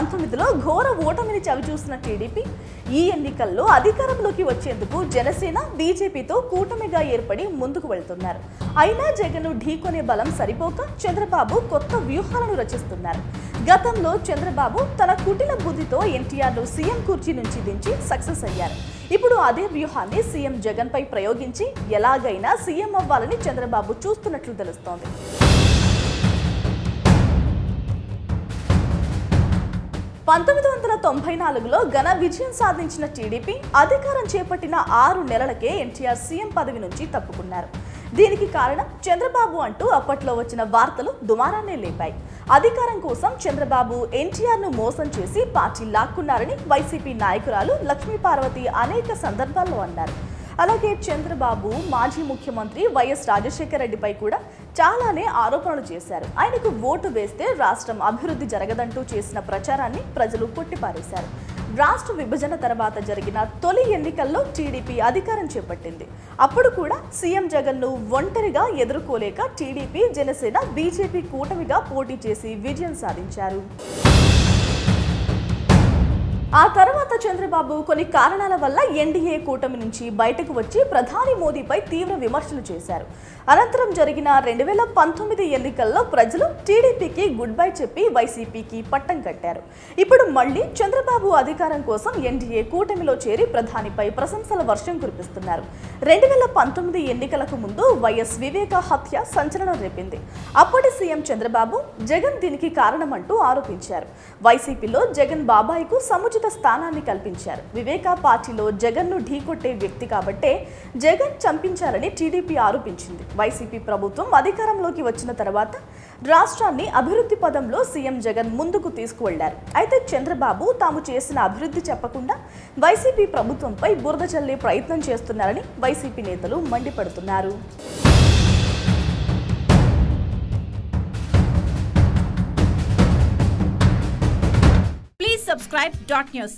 పంతొమ్మిదిలో ఘోర ఓటమిని చవిచూసిన టీడీపీ ఈ ఎన్నికల్లో అధికారంలోకి వచ్చేందుకు జనసేన బీజేపీతో కూటమిగా ఏర్పడి ముందుకు వెళ్తున్నారు. అయినా జగన్ ఢీకొనే బలం సరిపోక చంద్రబాబు కొత్త వ్యూహాలను రచిస్తున్నారు. గతంలో చంద్రబాబు తన కుటిల బుద్ధితో ఎన్టీఆర్ను సీఎం కుర్చీ నుంచి దించి సక్సెస్ అయ్యారు. ఇప్పుడు అదే వ్యూహాన్ని సీఎం జగన్పై ప్రయోగించి ఎలాగైనా సీఎం అవ్వాలని చంద్రబాబు చూస్తున్నట్లు తెలుస్తోంది. పంతొమ్మిది వందల తొంభై నాలుగులో ఘన విజయం సాధించిన టీడీపీ అధికారం చేపట్టిన ఆరు నెలలకే ఎన్టీఆర్ సీఎం పదవి నుంచి తప్పుకున్నారు. దీనికి కారణం చంద్రబాబు అంటూ అప్పట్లో వచ్చిన వార్తలు దుమారాన్నే లేపాయి. అధికారం కోసం చంద్రబాబు ఎన్టీఆర్ను మోసం చేసి పార్టీ లాక్కున్నారని వైసీపీ నాయకురాలు లక్ష్మీపార్వతి అనేక సందర్భాల్లో అన్నారు. అలాగే చంద్రబాబు మాజీ ముఖ్యమంత్రి వైఎస్ రాజశేఖర రెడ్డిపై కూడా చాలానే ఆరోపణలు చేశారు. ఆయనకు ఓటు వేస్తే రాష్ట్రం అభివృద్ధి జరగదంటూ చేసిన ప్రచారాన్ని ప్రజలు కొట్టిపారేశారు. రాష్ట్ర విభజన తర్వాత జరిగిన తొలి ఎన్నికల్లో టీడీపీ అధికారం చేపట్టింది. అప్పుడు కూడా సీఎం జగన్ను ఒంటరిగా ఎదుర్కోలేక టీడీపీ జనసేన బీజేపీ కూటమిగా పోటీ చేసి విజయం సాధించారు. ఆ తర్వాత చంద్రబాబు కొన్ని కారణాల వల్ల ఎన్డీఏ కూటమి నుంచి బయటకు వచ్చి ప్రధాని మోదీపై తీవ్ర విమర్శలు చేశారు. అనంతరం జరిగిన రెండు వేల పంతొమ్మిది ఎన్నికల్లో ప్రజలు టీడీపీకి గుడ్ బై చెప్పి వైసీపీకి పట్టం కట్టారు. ఇప్పుడు మళ్ళీ చంద్రబాబు అధికారం కోసం ఎన్డీఏ కూటమిలో చేరి ప్రధానిపై ప్రశంసల వర్షం కురిపిస్తున్నారు. రెండు వేల పంతొమ్మిది ఎన్నికలకు ముందు వైఎస్ వివేక హత్య సంచలనం రేపింది. అప్పటి సీఎం చంద్రబాబు జగన్ దీనికి కారణమంటూ ఆరోపించారు. వైసీపీలో జగన్ బాబాయ్కు సముచిత స్థానాన్ని కల్పించారు. వివేకా పార్టీలో జగన్ను ఢీకొట్టే వ్యక్తి కాబట్టే జగన్ చంపించారని టీడీపీ ఆరోపించింది. వైసీపీ ప్రభుత్వం అధికారంలోకి వచ్చిన తర్వాత రాష్ట్రాన్ని అభివృద్ధి పదంలో సీఎం జగన్ ముందుకు తీసుకువెళ్ళారు. అయితే చంద్రబాబు తాము చేసిన అభివృద్ధి చెప్పకుండా వైసీపీ ప్రభుత్వంపై బురద చల్లే ప్రయత్నం చేస్తున్నారని వైసీపీ నేతలు మండిపడుతున్నారు. Please subscribe dot news.